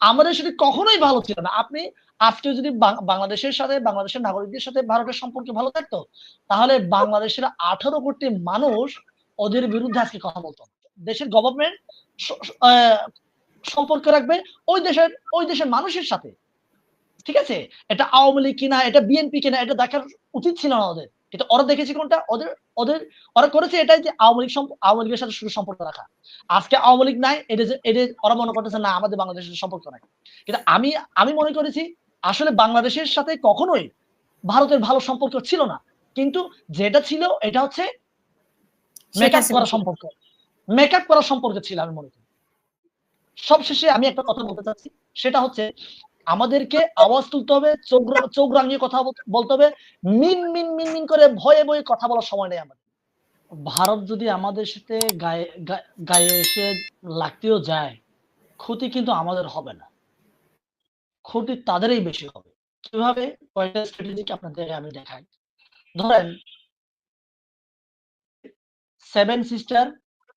আমাদের সাথে কখনোই ভালো ছিল না। আপনি আজকে যদি বাংলাদেশের সাথে, বাংলাদেশের নাগরিকদের সাথে ভারতের সম্পর্ক ভালো থাকতো, তাহলে বাংলাদেশের আঠারো কোটি মানুষ ওদের বিরুদ্ধে আজকে কথা বলতো। দেশের গভর্নমেন্ট সম্পর্ক রাখবে ওই দেশের ওই দেশের মানুষের সাথে। ঠিক আছে? এটা আওয়ামী লীগ কিনা, এটা বিএনপি কিনা, এটা দেখার উচিত ছিল না ওদের। কিন্তু ওরা দেখেছে কোনটা? ওদের ওদের ওরা করেছে এটাই যে আওয়ামী লীগ আওয়ামী লীগের সাথে শুধু সম্পর্ক রাখা। আজকে আওয়ামী লীগ নাই এটা এটা ওরা মনে করতেছে না আমাদের বাংলাদেশের সাথে সম্পর্ক নাই। কিন্তু আমি আমি মনে করেছি আসলে বাংলাদেশের সাথে কখনোই ভারতের ভালো সম্পর্ক ছিল না। কিন্তু যেটা ছিল এটা হচ্ছে মেকআপ করা সম্পর্ক। মেকআপ করা সম্পর্ক ছিল আমি মনে করি। সবশেষে আমি একটা কথা বলতে চাচ্ছি সেটা হচ্ছে আমাদেরকে আওয়াজ তুলতে হবে, চোখ চোখ রাঙিয়ে কথা বলতে হবে, মিন মিন মিন মিন করে ভয়ে ভয়ে কথা বলার সময় নেই আমাদের। ভারত যদি আমাদের সাথে গায়ে গায়ে এসে লাগতেও যায়, ক্ষতি কিন্তু আমাদের হবে না। ক্ষতি তাদেরই বেশি হবে। কীভাবে? কয়েকটা স্ট্র্যাটেজিক আপনাদের আমি দেখাই। ধরেন সেভেন সিস্টার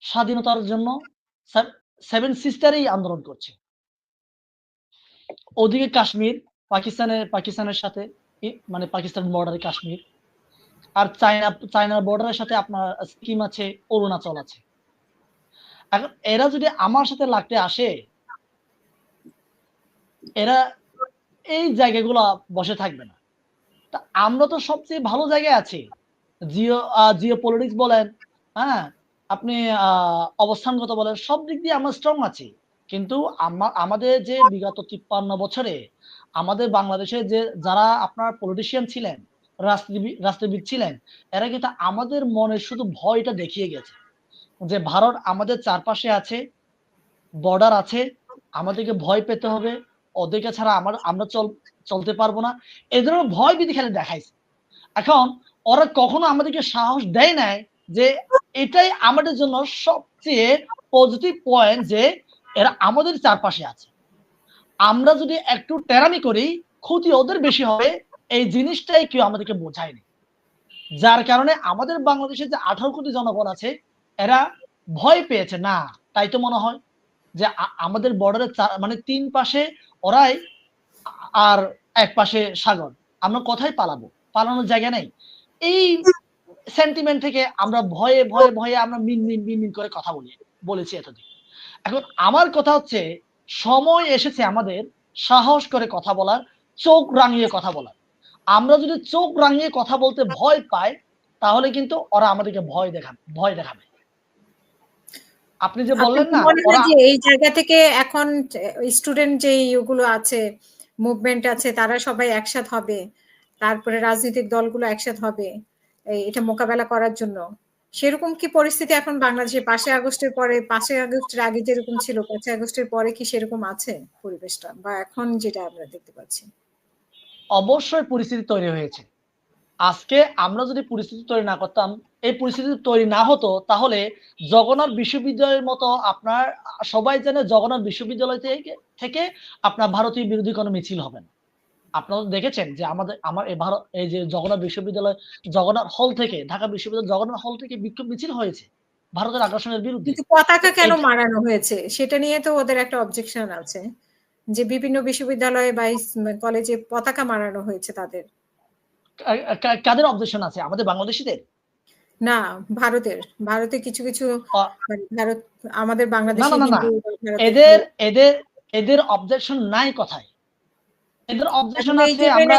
স্বাধীনতার জন্য সেভেন সিস্টারই আন্দোলন করছে। ওদিকে কাশ্মীর পাকিস্তানের পাকিস্তানের সাথে মানে পাকিস্তান বর্ডারে কাশ্মীর। আর চায়না চায়নার বর্ডারের সাথে আপনার সিকিম আছে, অরুণাচল আছে। এখন এরা যদি আমার সাথে লাগতে আসে, এরা এই জায়গাগুলো বসে থাকবে না। তা আমরা তো সবচেয়ে ভালো জায়গায় আছি। জিও জিও পলিটিক্স বলেন হ্যাঁ আপনি অবস্থানগত বলেন, সব দিক দিয়ে আমরা স্ট্রং আছি। কিন্তু আমাদের যে বিগত তিপ্পান্ন বছরে আমাদের বাংলাদেশে যে যারা আপনার পলিটিশিয়ান ছিলেন রাষ্ট্রবিদ রাষ্ট্রবিদ ছিলেন, এরা কিন্তু আমাদের মনে শুধু ভয়টা দেখিয়ে গেছে। যে ভারত আমাদের চারপাশে আছে বর্ডার আছে, আমাদেরকে ভয় পেতে হবে, ওদেরকে ছাড়া আমার, আমরা চল, চলতে পারব না। এই ধরনের ভয় বিধি খেলে দেখাইছে। এখন ওরা কখনো আমাদেরকে সাহস দেয় নাই যে এটাই আমাদের জন্য সবচেয়ে পজিটিভ পয়েন্ট যে এরা আমাদের চারপাশে আছে। আমরা যদি একটু টেরামি করি, ক্ষতি ওদের বেশি হবে, এই জিনিসটাই কেউ আমাদেরকে বোঝায়নি। যার কারণে আমাদের বাংলাদেশে যে আঠারো কোটি জনগণ আছে, এরা ভয় পেয়েছে, না, তাই তো মনে হয় যে আমাদের বর্ডারের মানে তিন পাশে ওরাই আর এক পাশে সাগর। আমরা কোথায় পালাবো? পালানোর জায়গা নেই। এই সেন্টিমেন্ট থেকে আমরা ভয়ে ভয়ে ভয়ে আমরা মিন মিন মিন মিন করে কথা বলি, বলেছি এতদিন। এখন আমার কথা হচ্ছে সময় এসেছে আমাদের সাহস করে কথা বলার চোখ রাঙিয়ে কথা বলার। আমরা যদি চোখ রাঙিয়ে কথা বলতে ভয় পাই তাহলে কিন্তু ওরা আমাদেরকে ভয় দেখাবে ভয় দেখাবে। আপনি যে বললেন না যে এই জায়গা থেকে এখন স্টুডেন্ট যে ইয়েগুলো আছে মুভমেন্ট আছে তারা সবাই একসাথ হবে। তারপরে রাজনৈতিক দলগুলো একসাথ হবে এটা মোকাবেলা করার জন্য। সেরকম কি পরিস্থিতি এখন বাংলাদেশে? পাঁচে আগস্টের পরে, পাঁচই আগস্টের আগে যেরকম ছিল, পাঁচই আগস্টের পরে কি সেরকম আছে পরিবেশটা? বা এখন যেটা আমরা দেখতে পাচ্ছি? অবশ্যই পরিস্থিতি তৈরি হয়েছে। আজকে আমরা যদি পরিস্থিতি তৈরি না করতাম, এই পরিস্থিতি তৈরি না হতো, তাহলে জগন্নাথ বিশ্ববিদ্যালয়ের মতো আপনার, সবাই জানে জগন্নাথ বিশ্ববিদ্যালয় থেকে থেকে আপনার ভারতীয় বিরোধী কোনো মিছিল হবে না। আপনারা দেখেছেন যে আমাদের আমার এই ভারত এই যে জগন্নাথ বিশ্ববিদ্যালয় জগন্নাথ হল থেকে ঢাকা বিশ্ববিদ্যালয় জগন্নাথ হল থেকে বিক্ষোভ মিছিল হয়েছে ভারতের আগ্রাসনের বিরুদ্ধে। পতাকা কেন মারানো হয়েছে? সেটা নিয়ে তো ওদের একটা অবজেকশন আছে যে বিভিন্ন বিশ্ববিদ্যালয়ে বা কলেজে পতাকা মারানো হয়েছে তাদের। কাদের অবজেকশন আছে? আমাদের বাংলাদেশিদের? না ভারতের। ভারতে কিছু কিছু মানে ভারত আমাদের বাংলাদেশি এদের এদের এদের অবজেকশন নাই কথায়। এদের অবজেকশন আছে আমরা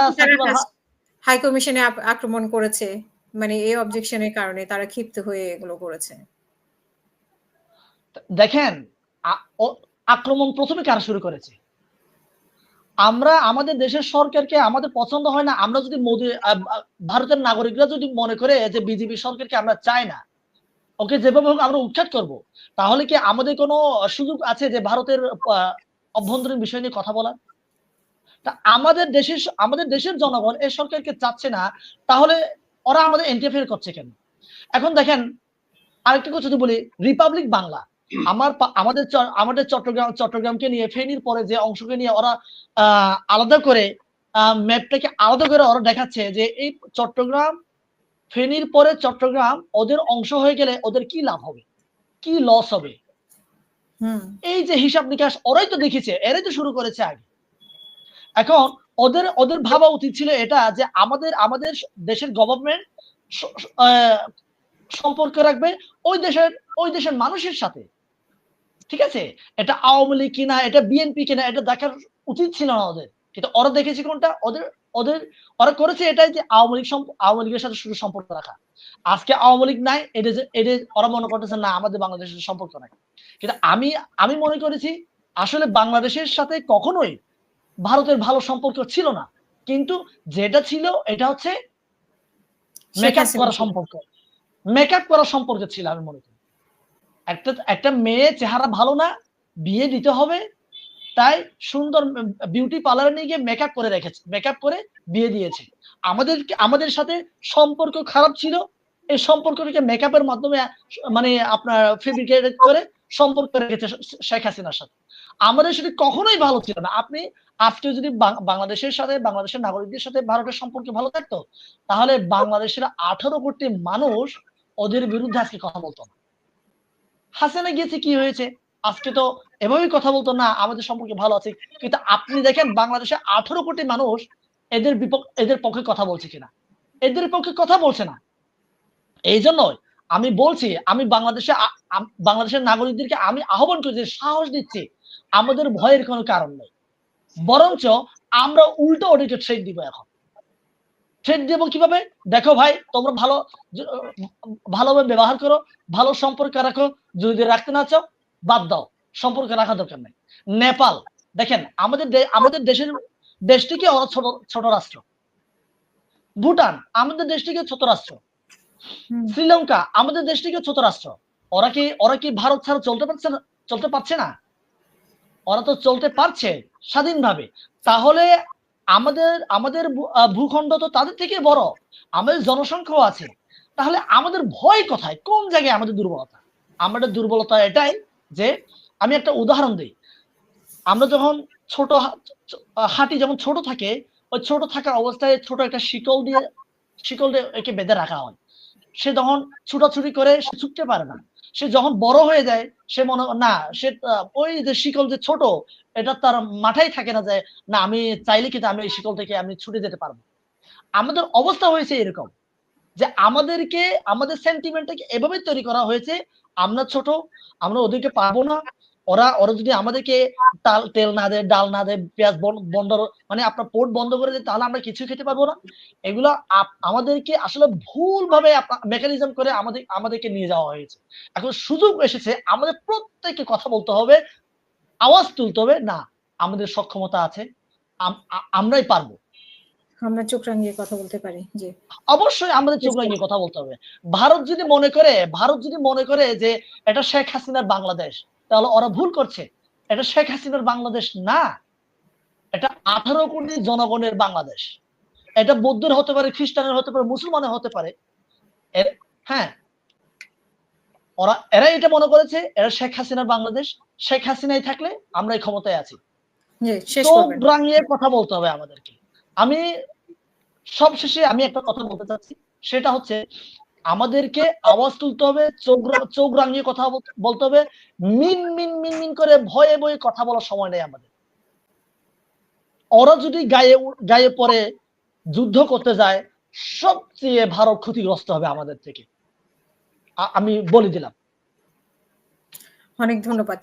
হাই কমিশনে আক্রমণ করেছে মানে এই অবজেকশনের কারণে তারা ক্ষিপ্ত হয়ে এগুলো করেছে। দেখেন আক্রমণ প্রথমে কারা শুরু করেছে? আমরা আমাদের দেশের সরকারকে আমাদের পছন্দ হয় না আমরা যদি মোদী ভারতের নাগরিকরা যদি মনে করে যে বিজেপি সরকারকে আমরা চাই না ওকে যেভাবে হোক আমরা উৎখাত করব। তাহলে কি আমাদের কোনো সুযোগ আছে যে ভারতের অভ্যন্তরীণ বিষয় নিয়ে কথা বলার? আমাদের দেশের আমাদের দেশের জনগণ এই সরকারকে চাচ্ছে না তাহলে ওরা আমাদের ইন্টারফেয়ার করছে কেন? এখন দেখেন আরেকটা কথা যদি বলি রিপাবলিক বাংলা আমার আমাদের আমাদের চট্টগ্রাম চট্টগ্রামকে নিয়ে ফেনীর পরে যে অংশকে নিয়ে ওরা আহ, আলাদা করে ম্যাপটাকে আলাদা করে ওরা দেখাচ্ছে যে এই চট্টগ্রাম ফেনীর পরে চট্টগ্রাম ওদের অংশ হয়ে গেলে ওদের কি লাভ হবে? কি লস হবে? হুম। এই যে হিসাব নিকাশ ওরাই তো দেখেছে এরাই তো শুরু করেছে আগে। এখন ওদের ওদের ভাবা উচিত ছিল এটা যে আমাদের আমাদের দেশের গভর্নমেন্ট সম্পর্ক রাখবে ওই দেশের ওই দেশের মানুষের সাথে। ঠিক আছে? এটা আওয়ামী লীগ কিনা, এটা বিএনপি কিনা, এটা দেখার উচিত ছিল না ওদের। কিন্তু ওরা দেখেছে কোনটা? ওদের ওদের, ওরা করেছে এটাই যে আওয়ামী লীগ আওয়ামী লীগের সাথে শুধু সম্পর্ক রাখা। আজকে আওয়ামী লীগ নাই, এটা এটা ওরা মনে করতেছে না, আমাদের বাংলাদেশের সম্পর্ক নাই। কিন্তু আমি আমি মনে করেছি আসলে বাংলাদেশের সাথে কখনোই ভারতের ভালো সম্পর্ক ছিল না। কিন্তু যেটা ছিল এটা হচ্ছে মেকআপ করা সম্পর্ক। মেকআপ করা সম্পর্ক ছিল আমি মনে করি। একটা একটা মেয়ে চেহারা ভালো না বিয়ে দিতে হবে তাই সুন্দর বিউটি পার্লারে নিয়ে গিয়ে মেকআপ করে রেখেছে মেকআপ করে বিয়ে দিয়েছে। আমাদের আমাদের সাথে সম্পর্ক খারাপ ছিল এই সম্পর্কটাকে মেকআপের মাধ্যমে মানে আপনার ফেব্রিকেট করে সম্পর্ক রেখেছে শেখ হাসিনার সাথে। আমাদের সাথে কখনোই ভালো ছিল না। আপনি, আজকে যদি বাংলাদেশের সাথে, বাংলাদেশের নাগরিকদের সাথে ভারতের সম্পর্ক ভালো থাকতো, তাহলে বাংলাদেশের আঠারো কোটি মানুষ ওদের বিরুদ্ধে আজকে কথা বলতো না। হাসিনা গিয়েছে, কি হয়েছে? আজকে তো এভাবেই কথা বলতো, না, আমাদের সম্পর্কে ভালো আছে। কিন্তু আপনি দেখেন, বাংলাদেশে আঠারো কোটি মানুষ এদের বিপক্ষ এদের পক্ষে কথা বলছে কিনা? এদের পক্ষে কথা বলছে না। এই জন্যই আমি বলছি, আমি বাংলাদেশে বাংলাদেশের নাগরিকদেরকে আমি আহ্বান করছি সাহস দিচ্ছি। আমাদের ভয়ের কোনো কারণ নেই। বরঞ্চ আমরা উল্টো ওদেরকে ট্রেড দিব এখন। ট্রেড দেবো কীভাবে? দেখো ভাই, তোমরা ভালো ভালোভাবে ব্যবহার করো, ভালো সম্পর্ক রাখো, যদি রাখতে না চাও, বাদ দাও। সম্পর্ক রাখা দরকার নেই। নেপাল, দেখেন, আমাদের আমাদের দেশের, দেশটিকে ছোট ছোট রাষ্ট্র। ভুটান, আমাদের দেশটিকে ছোট রাষ্ট্র। শ্রীলঙ্কা, আমাদের দেশটিকে ছোট রাষ্ট্র। ওরা কি ওরা কি ভারত ছাড়া চলতে পারছে না? চলতে পারছে না? ওরা তো চলতে পারছে স্বাধীনভাবে। তাহলে আমাদের আমাদের ভূখণ্ড তো তাদের থেকে বড়। আমাদের জনসংখ্যাও আছে। তাহলে আমাদের ভয় কোথায়? কোন জায়গায় আমাদের দুর্বলতা? আমাদের দুর্বলতা এটাই যে, আমি একটা উদাহরণ দিই। আমরা যখন ছোট হাঁটি যখন ছোট থাকে, ওই ছোট থাকার অবস্থায় ছোট একটা শিকল দিয়ে শিকল দিয়ে একে বেঁধে রাখা হয়। সে যখন ছুটাছুটি করে, সে ছুটতে পারে না। সে যখন বড় হয়ে যায়, সে মনে না, সে ওই যে শিকল যে ছোট, এটা তার মাথায় থাকে না যে, না, আমি চাইলে কিন্তু আমি এই শিকল থেকে আমি ছুটে যেতে পারব। আমাদের অবস্থা হয়েছে এরকম যে, আমাদেরকে, আমাদের সেন্টিমেন্টটাকে এভাবে তৈরি করা হয়েছে, আমরা ছোট, আমরা ওদেরকে পারব না ওরা ওরা যদি আমাদেরকে তাল তেল না দেয় ডাল না দেয় পেঁয়াজ বন্ধ মানে আপনার পোর্ট বন্ধ করে দেয় তাহলে আমরা কিছু খেতে পারব না। এগুলো আমাদেরকে আসলে ভুল ভাবে মেকানিজম করে আমাদের আমাদেরকে নিয়ে যাওয়া হয়েছে। এখন সুযোগ এসেছে আমাদের প্রত্যেককে কথা বলতে হবে আওয়াজ তুলতে হবে না আমাদের সক্ষমতা আছে আমরাই পারব। আমরা চোখ রাঙিয়ে কথা বলতে পারি জি। অবশ্যই আমাদের চোখ লাগিয়ে কথা বলতে হবে। ভারত যদি মনে করে ভারত যদি মনে করে যে এটা শেখ হাসিনার বাংলাদেশ তাহলে ওরা ভুল করছে। এটা শেখ হাসিনার বাংলাদেশ না। এটা আঠারো কোটি জনগণের বাংলাদেশ। এটা বৌদ্ধের হতে পারে খ্রিস্টানের হতে পারে মুসলমানের হতে পারে। হ্যাঁ। ওরা এরা এটা মনে করেছে এরা শেখ হাসিনার বাংলাদেশ। শেখ হাসিনাই থাকলে আমরা এই ক্ষমতায় আছি। চোখ রাঙিয়ে কথা বলতে হবে আমাদেরকে। আমি সবশেষে আমি একটা কথা বলতে চাচ্ছি। সেটা হচ্ছে আমাদেরকে আওয়াজ তুলতে হবে, চোখ চোখ রাঙিয়ে কথা বলতে হবে। মিন মিন মিন মিন করে ভয়ে ভয়ে কথা বলার সময় নেই আমাদের। ওরা যদি গায়ে গায়ে পরে যুদ্ধ করতে যায়, সবচেয়ে ভারত ক্ষতিগ্রস্ত হবে আমাদের থেকে। আমি বলে দিলাম। অনেক ধন্যবাদ।